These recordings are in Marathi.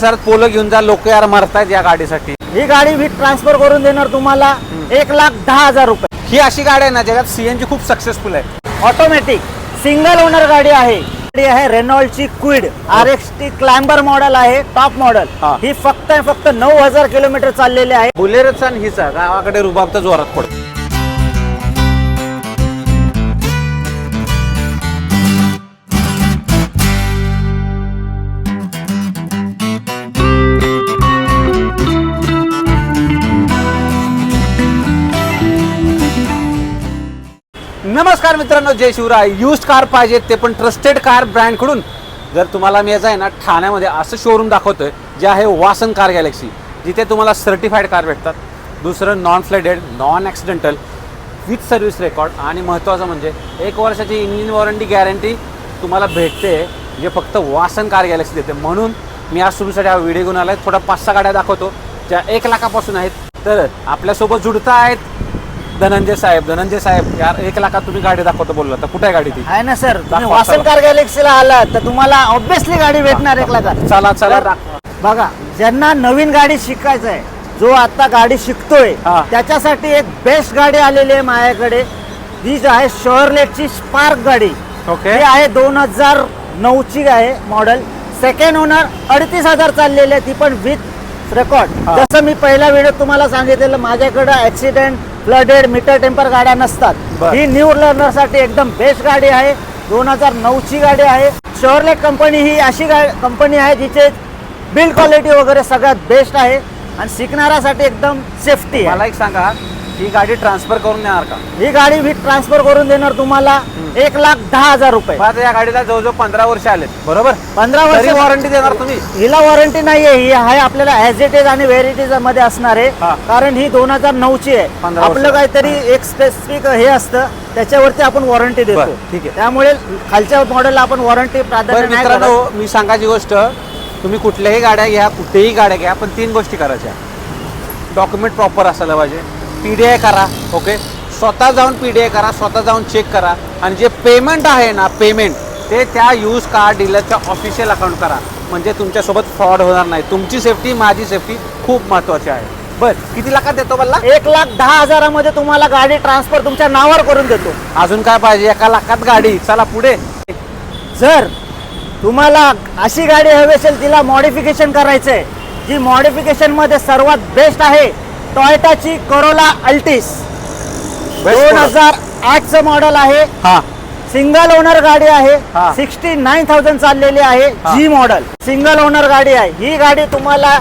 सर पोलं घेऊन जा लोक यार मरतायत या गाडीसाठी. ही गाडी विथ ट्रान्सफर करून देणार तुम्हाला एक लाख दहा हजार रुपये. ही अशी गाडी आहे ना जगात सीएनजी खूप सक्सेसफुल आहे. ऑटोमॅटिक सिंगल ओनर गाडी आहे. गाडी आहे रेनॉल्डची Kwid R X T climber model आहे टॉप मॉडेल हा. ही फक्त फक्त नऊ हजार किलोमीटर चाललेली आहे. बुलेरोचा आणि हिचा गावाकडे रुबाब तर जोरात पडतो. नमस्कार मित्रांनो जय शिवराय. यूज कार पाहिजे ते पण ट्रस्टेड कार ब्रँडकडून जर तुम्हाला मी याचं आहे ना ठाण्यामध्ये असं शोरूम दाखवतोय जे आहे वासन कार गॅलेक्सी जिथे तुम्हाला सर्टिफाईड कार भेटतात. दुसरं non flooded non accidental with service record आणि महत्त्वाचं म्हणजे एक वर्षाची इंजिन वॉरंटी गॅरंटी तुम्हाला भेटते जे फक्त वासन कार गॅलेक्सी देते. म्हणून मी आज तुमच्यासाठी हा व्हिडिओ घेऊन आला आहे थोडा पाच सहा गाड्या दाखवतो. ज्या एक लाखापासून आहेत तर आपल्यासोबत जुडता आहेत धनंजय साहेब धनंजय साहेब यार एक लाखात तुम्ही गाडी दाखवतो बोलला तर कुठे गाडी ती आहे ना सर तुम्ही दाखवा, वासन चला. कार गॅलेक्सीला आलात तर तुम्हाला ऑब्विसली गाडी भेटणार एक लाखात चला चला. बघा ज्यांना नवीन गाडी शिकायचं आहे जो आता गाडी शिकतोय हा. त्याच्यासाठी एक बेस्ट गाडी आलेली आहे माझ्याकडे ही जी आहे शॉरलेटची स्पार्क गाडी ओके ही आहे दोन हजार नऊची आहे मॉडेल सेकंड ओनर अडतीस हजार चाललेली आहे ती पण विथ रेकॉर्ड हा. जसं मी पहिल्या व्हिडिओ तुम्हाला सांगितलेलं माझ्याकडे ऍक्सिडेंट फ्लडेड मीटर टेम्पर गाड्या नसतात. ही न्यू लर्नरसाठी एकदम बेस्ट गाडी आहे. दोन हजार नऊची गाडी आहे. शॉरलेट कंपनी ही अशी कंपनी आहे जिचे बिल्ड क्वालिटी वगैरे सगळ्यात बेस्ट आहे. आणि शिकणाऱ्यासाठी एकदम सेफ्टी मला एक सांगा ही गाडी ट्रान्सफर करून देणार का? ही गाडी विथ ट्रान्सफर करून देणार तुम्हाला एक लाख दहा हजार रुपये. पण आता या गाडीला जवळजवळ पंधरा वर्ष आलेत. बरोबर? पंधरा तरी वर्ष वॉरंटी देणार तुम्ही? हिला वॉरंटी नाहीये. ही आहे आपल्याला ऍज इट इज आणि व्हेरिटीजमध्ये असणार आहे. कारण ही दोन हजार नऊची आहे. पंधरा वर्ष. आपलं काहीतरी एक स्पेसिफिक हे असतं. त्याच्यावरती आपण वॉरंटी देतो. बरं, ठीक आहे. त्यामुळे खालच्या मॉडेलला आपण वॉरंटी प्राधान्य बरं नाही मित्रांनो करत. मी सांगायची गोष्ट तुम्ही कुठल्याही गाड्या घ्या कुठेही गाड्या घ्या पण तीन गोष्टी करायच्या. डॉक्युमेंट प्रॉपर असायला पाहिजे. पी डी आय करा ओके स्वतः जाऊन पी डी आय करा स्वतः जाऊन चेक करा. आणि जे पेमेंट आहे ना पेमेंट ते त्या यूज कार डीलरच्या ऑफिशियल अकाउंट करा. म्हणजे तुमच्यासोबत फ्रॉड होणार नाही. तुमची सेफ्टी माझी सेफ्टी खूप महत्त्वाची आहे. बरं किती लाखात देतो बल्ला? एक लाख दहा हजारामध्ये तुम्हाला गाडी ट्रान्सफर तुमच्या नावावर करून देतो. अजून काय पाहिजे? एका लाखात गाडी. चला पुढे. जर तुम्हाला अशी गाडी हवी असेल तिला मॉडिफिकेशन करायचं आहे जी मॉडिफिकेशनमध्ये सर्वात बेस्ट आहे टॉयटाची करोला अल्टिस दोन. हजार आठचं मॉडेल आहे. हा. सिंगल ओनर गाडी आहे. सिक्स्टी नाईन थाउजंड चाललेली आहे. हा. जी मॉडेल सिंगल ओनर गाडी आहे. ही गाडी तुम्हाला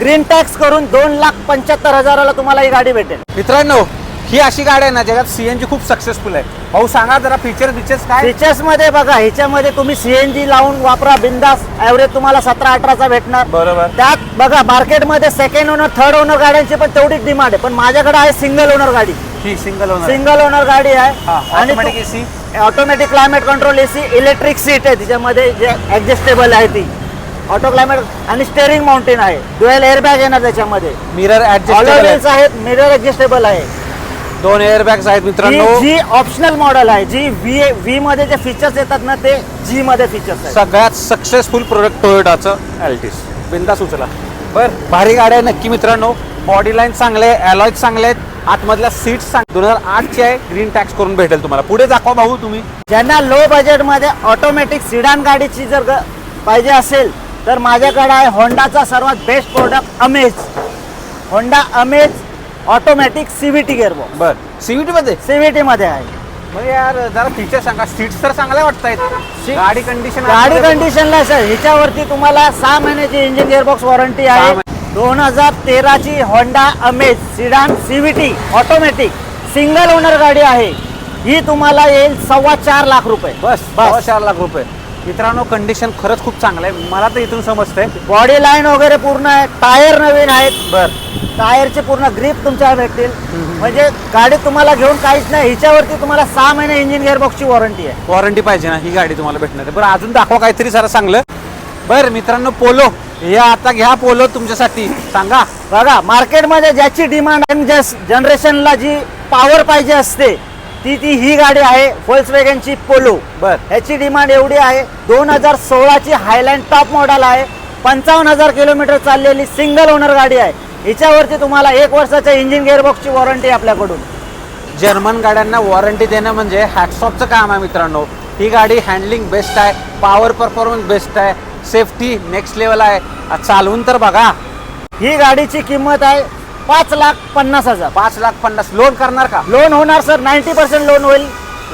ग्रीन टॅक्स करून दोन लाख पंच्याहत्तर हजाराला तुम्हाला ही गाडी भेटेल. मित्रांनो ही अशी गाडी आहे ना जगात सीएनजी खूप सक्सेसफुल आहे. भाऊ सांगा जरा फीचर फीचर्स काय? फीचर्समध्ये बघा ह्याच्यामध्ये तुम्ही सीएनजी लावून वापरा बिंदास ऍव्हरेज तुम्हाला सतरा अठराचा भेटणार. बरोबर. त्यात बघा मार्केटमध्ये सेकंड ओनर थर्ड ओनर गाड्यांची पण तेवढीच डिमांड आहे. पण माझ्याकडे आहे सिंगल ओनर गाडी. ही सिंगल ओनर सिंगल ओनर गाडी आहे. आणि आणि AC automatic climate control AC electric seat आहे. तिच्यामध्ये जे ऍडजस्टेबल आहे ती. ऑटो क्लायमेट आणि स्टेअरिंग माउंटेन आहे. डुएल एअरबॅग येणार त्याच्यामध्ये. मिरर ऑलर ऍडजस्ट आहेत मिरर ऍडजस्टेबल आहे. दोन एअर बॅग्स आहेत मित्रांनो. जी ऑप्शनल मॉडेल आहे जी व्ही व्ही मध्ये जे फीचर्स येतात ना ते जी मध्ये फीचर्स सगळ्यात सक्सेसफुल प्रोडक्ट टोयोटाचं अल्टिस बिंदा सुचला बर भारी गाड्या आहे नक्की मित्रांनो. बॉडी लाईन चांगले अलॉय चांगले आहेत. आतमधल्या सीट्स चांगले दोन हजार आठची आहे. ग्रीन टॅक्स करून भेटेल तुम्हाला. पुढे दाखवा भाऊ तुम्ही. ज्यांना लो बजेटमध्ये ऑटोमॅटिक सिडान गाडीची जर पाहिजे असेल तर माझ्याकडे आहे होंडाचा सर्वात best product Amaze Honda Amaze automatic CVT gearbox बर. सीव्हीटी मध्ये? सीव्हीटी मध्ये आहे. मग यार जरा फीचर सांगा. सीट्स तर चांगल्या वाटत आहेत गाडी कंडिशन गाडी कंडिशनला सर ह्याच्यावरती तुम्हाला सहा महिन्याची इंजिन गेअरबॉक्स वॉरंटी आहे. दोन हजार तेराची Honda Amaze sedan CVT automatic single owner गाडी आहे. ही तुम्हाला येईल सव्वा चार लाख रुपये. बस बस. बस चार लाख रुपये. मित्रांनो कंडिशन खरंच खूप चांगलं आहे. मला तर इथून समजतंय. बॉडी लाईन वगैरे पूर्ण आहे. टायर नवीन आहेत. बर. टायरचे पूर्ण ग्रीप तुमच्या भेटतील. म्हणजे गाडी तुम्हाला घेऊन काहीच नाही. हिच्यावरती तुम्हाला सहा महिने इंजिन गिअरबॉक्सची वॉरंटी आहे. वॉरंटी पाहिजे ना. ही गाडी तुम्हाला भेटणार आहे. बरं अजून दाखवा काहीतरी जरा चांगलं. बरं मित्रांनो पोलो हे आता घ्या पोलो तुमच्यासाठी. सांगा. बघा मार्केटमध्ये ज्याची डिमांड आणि ज्या जनरेशनला जी पॉवर पाहिजे असते ती ती ही गाडी आहे ची पोलो बर. ह्याची डिमांड एवढी आहे दोन हजार सोळाची हायलँड टॉप मॉडेल आहे पंचावन्न हजार किलोमीटर चाललेली सिंगल ओनर गाडी आहे. हिच्यावरती तुम्हाला एक वर्षाच्या इंजिन गेअरबॉक्सची वॉरंटी आपल्याकडून. जर्मन गाड्यांना वॉरंटी देणं म्हणजे हॅटसॉपचं काम आहे मित्रांनो. ही गाडी हँडलिंग बेस्ट आहे पॉवर परफॉर्मन्स बेस्ट आहे सेफ्टी नेक्स्ट लेवल आहे. चालवून तर बघा. ही गाडीची किंमत आहे पाच लाख पन्नास हजार. पाच लाख पन्नास. लोन करणार का? लोन होणार सर नाईन्टी पर्सेंट लोन होईल.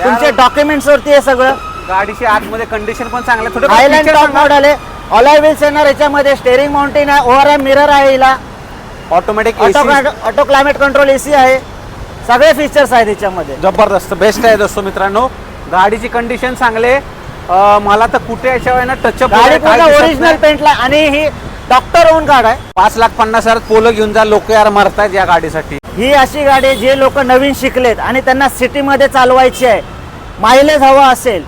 तुमचे डॉक्युमेंट्स वरती आहे सगळं. गाडीची आतमध्ये कंडिशन पण चांगलं थोडं हायलँड टॉप मॉडेल आहे. ऑलाय व्हील्स येणार याच्यामध्ये स्टेरिंग माउंटेन आहे. ओव्हर मिरर आहे हिला. Automatic auto auto climate control AC आहे. सगळे फीचर्स आहेत याच्यामध्ये. जबरदस्त. बेस्ट आहे दोस्तो मित्रांनो. गाडीची कंडिशन चांगले. मला तर कुठे याच्यावर ना टचअप गाडी ओरिजिनल पेंटला आणि ही डॉक्टर ओन कार्ड आहे. पाच लाख पन्नास हजार पोलं घेऊन जा लोक यार मरतायत या गाडीसाठी. ही अशी गाडी आहे जे लोक नवीन शिकलेत आणि त्यांना सिटीमध्ये चालवायची आहे मायलेज हवा असेल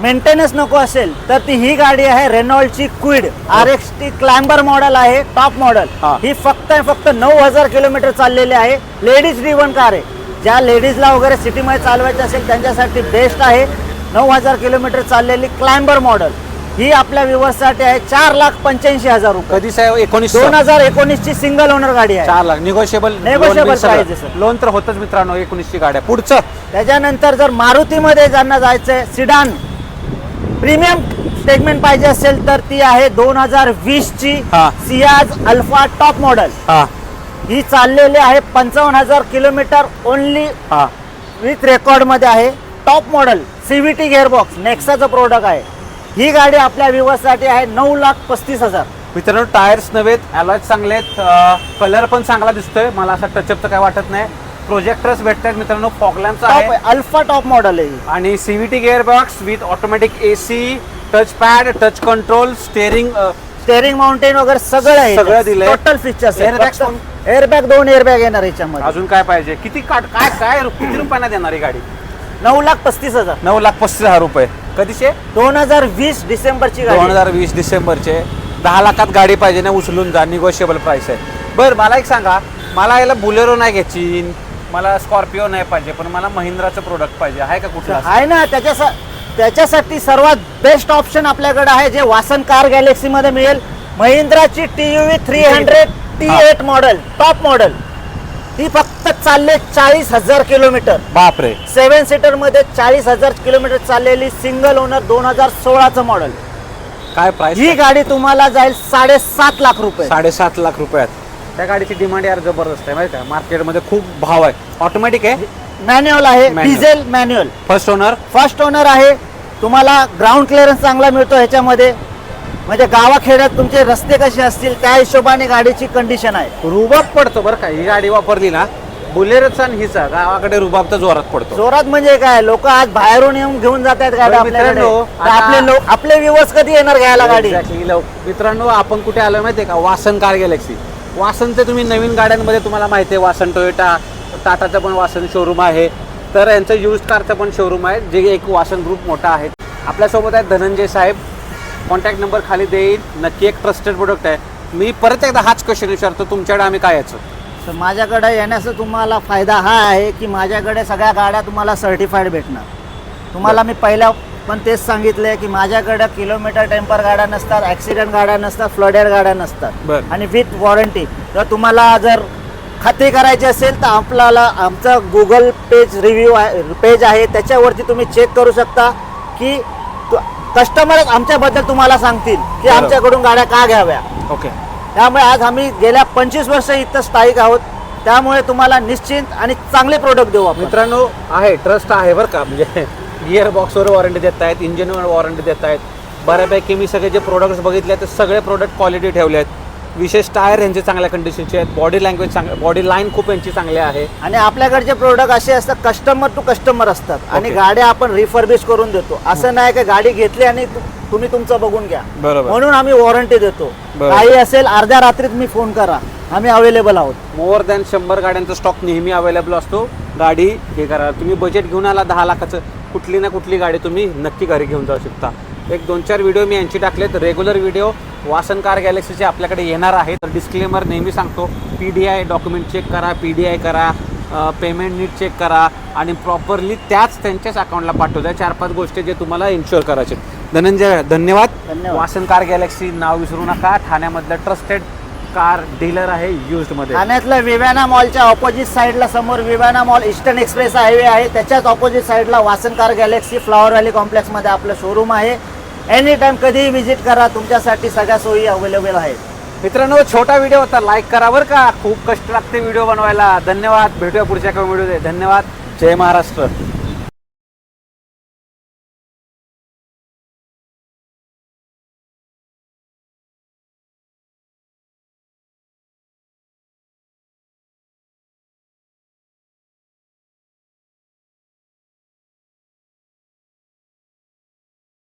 मेंटेनन्स नको असेल तर ती ही गाडी आहे रेनॉल्डची Kwid R X T climber model आहे टॉप मॉडेल हा. फक्त फक्त नऊ हजार किलोमीटर चाललेली आहे. लेडीज ड्रिवन कार आहे. ज्या लेडीजला वगैरे सिटीमध्ये चालवायचं असेल त्यांच्यासाठी बेस्ट आहे. नऊ हजार किलोमीटर चाललेली क्लायम्बर मॉडेल ही आपल्या व्ह्युअर्ससाठी आहे. चार लाख पंच्याऐंशी हजार रुपये. कधी साहेब? एकोणीस दोन हजार एकोणीसची सिंगल ओनर गाडी आहे. चार लाख. निगोशिएबल आहे, sir. लोन तर होतच मित्रांनो एकोणीसची गाड्या पुढचं. त्याच्यानंतर जर मारुतीमध्ये ज्यांना जायचंय सिडान प्रीमियम सेगमेंट पाहिजे असेल तर ती आहे दोन हजार वीस ची हा. Ciaz Alpha top model. हा. ही चाललेली आहे पंचावन्न हजार किलोमीटर ओनली हा. विथ रेकॉर्डमध्ये आहे. टॉप मॉडेल सीव्हीटी गेअरबॉक्स नेक्साचं प्रोडक्ट आहे. ही गाडी आपल्या विवासाठी आहे नऊ लाख पस्तीस हजार. मित्रांनो टायर्स नव्हेत अलॉय चांगले आहेत. कलर पण चांगला दिसतोय. मला असं टचअपचं काय वाटत नाही. प्रोजेक्टर्स भेटतात मित्रांनो. फॉगलॅम्पचा आहे. अल्फा टॉप मॉडेल आहे ही. आणि CVT gearbox with automatic AC touch pad touch control steering steering mounted वगैरे सगळं आहे. सगळं दिलंय. Total features? एअरबॅग दोन एअरबॅग येणार याच्यामध्ये. अजून काय पाहिजे? किती काय काय किती रुपयांना देणार ही गाडी? नऊ लाख पस्तीस हजार. नऊ लाख पस्तीस हजार रुपये. कधीचे? दोन हजार वीस डिसेंबरची दोन गाडी हजार वीस डिसेंबरचे. दहा लाखात गाडी पाहिजे ना उचलून जा निगोशिएबल प्राइस आहे. बरं मला एक सांगा मला याला बुलेरो नाही घ्यायची. मला स्कॉर्पिओ नाही पाहिजे पण मला महिंद्राचं प्रोडक्ट पाहिजे. आहे का कुठला? आहे ना त्याच्या त्याच्यासाठी सर्वात बेस्ट ऑप्शन आपल्याकडे आहे जे वासन कार गॅलेक्सी मध्ये मिळेल. महिंद्राची T U V three hundred T eight model top model ती फक्त चालले चाळीस हजार किलोमीटर. बापरे. सेव्हन सीटरमध्ये चाळीस हजार किलोमीटर चाललेली सिंगल ओनर दोन हजार सोळाचं मॉडेल काय प्राइस ही गाडी तुम्हाला जाईल साडेसात लाख रुपये. साडेसात लाख रुपयात. त्या गाडीची डिमांड यार जबरदस्त आहे माहिती आहे मार्केटमध्ये खूप भाव आहे. ऑटोमॅटिक आहे? मॅन्युअल आहे. Diesel manual first owner first owner आहे. तुम्हाला ग्राउंड क्लिअरन्स चांगला मिळतो ह्याच्यामध्ये. म्हणजे गावाखेड्यात तुमचे रस्ते कसे असतील त्या हिशोबाने गाडीची कंडिशन आहे. रुबाब पडतो बरं का ही गाडी वापरली ना बुलेरोचा आणि हिचा गावाकडे रुबाब तर जोरात पडतो. जोरात म्हणजे काय लोक आज बाहेरून येऊन घेऊन जात आहेत गाड्या बरं आपल्याकडे. मित्रांनो, तर आपले लोक आपले व्ह्युअर्स कधी येणार घ्यायला गाडी? Exactly. लव- मित्रांनो आपण कुठे आलोय माहितीये का? वासन कार गॅलेक्सी. वासनचे तुम्ही नवीन गाड्यांमध्ये तुम्हाला माहिती आहे वासन टोयोटा टाटाचं पण वासन शोरूम आहे. तर यांचं यूज कारचं पण शोरूम आहे जे एक वासन ग्रुप मोठा आहे. आपल्यासोबत आहे धनंजय साहेब. कॉन्टॅक्ट नंबर खाली देईल नक्की एक ट्रस्टेड प्रोडक्ट आहे. मी परत एकदा हाच क्वेश्चन विचारतो तुमच्याकडे आम्ही काय याचं तर माझ्याकडे येण्याचा तुम्हाला फायदा हा आहे की माझ्याकडे सगळ्या गाड्या तुम्हाला सर्टिफाईड भेटणार. तुम्हाला मी पहिल्या पण तेच सांगितले की माझ्याकडे किलोमीटर टेम्पर गाड्या नसतात ॲक्सिडेंट गाड्या नसतात फ्लडेड गाड्या नसतात. आणि विथ वॉरंटी तर तुम्हाला जर खात्री करायची असेल तर आपल्याला आमचं गुगल पेज रिव्ह्यू आहे पेज आहे. त्याच्यावरती तुम्ही चेक करू शकता की कस्टमरच आमच्याबद्दल तुम्हाला सांगतील की बरोबर. आमच्याकडून गाड्या का घ्याव्या. ओके. त्यामुळे आज आम्ही गेल्या पंचवीस वर्ष इथं स्थायिक आहोत. त्यामुळे तुम्हाला निश्चित आणि चांगले प्रोडक्ट देऊ आपण. मित्रांनो आहे ट्रस्ट आहे बरं का. म्हणजे गिअर बॉक्सवर वॉरंटी देत आहेत इंजिनवर वॉरंटी देत आहेत. बऱ्यापैकी मी सगळे जे प्रोडक्ट्स बघितले आहेत ते सगळे प्रोडक्ट क्वालिटी ठेवले आहेत. विशेष टायर यांचे चांगल्या कंडिशनचे आहेत. बॉडी लँग्वेज चांग बॉडी लाईन खूप यांची चांगली आहे. आणि आपल्याकडचे प्रोडक्ट असे असतात कस्टमर टू कस्टमर असतात. आणि Okay. गाड्या आपण रिफर्बिश करून देतो. असं नाही की गाडी घेतली आणि तु- तुम्ही तुमचं बघून घ्या. बरोबर. म्हणून आम्ही वॉरंटी देतो. बरोबर. काही असेल अर्ध्या रात्रीत मी फोन करा. आम्ही अवेलेबल आहोत. मोर दॅन शंभर गाड्यांचा स्टॉक नेहमी अवेलेबल असतो. गाडी हे करा. तुम्ही बजेट घेऊन आला दहा लाखाचं. कुठली ना कुठली गाडी तुम्ही नक्की घरी घेऊन जाऊ शकता. एक दोन चार व्हिडिओ मी यांची टाकलेत. रेग्युलर व्हिडिओ वासन कार गॅलेक्सीचे आपल्याकडे येणार आहे. तर डिस्क्लेमर नेहमी सांगतो P D I document check करा पी डी आय करा पेमेंट नीट चेक करा आणि प्रॉपरली त्याच त्यांच्याच अकाउंटला पाठवू द्या चार पाच गोष्टी जे तुम्हाला इन्शुअर करायचे धनंजय धन्यवाद. धन्यवाद. वासन कार गॅलेक्सी नाव विसरू नका. ठाण्यामधलं ट्रस्टेड कार डीलर आहे युज्डमध्ये. ठाण्यातल्या विवाना मॉलच्या ऑपोजिट साईडला समोर Viviana mall Eastern Express highway आहे. त्याच्याच ऑपोजिट साईडला वासनकार गॅलेक्सी फ्लॉवर व्हॅली कॉम्प्लेक्समध्ये आपलं शोरूम आहे. एनी टाइम कधीही विजिट करा तुमच्यासाठी सगळ्या सोयी अवेलेबल आहेत. मित्रांनो छोटा व्हिडिओ होता लाईक करा बरं का. खूप कष्ट लागते व्हिडिओ बनवायला. धन्यवाद. भेटूया पुढच्या एका व्हिडिओ धन्यवाद. जय महाराष्ट्र.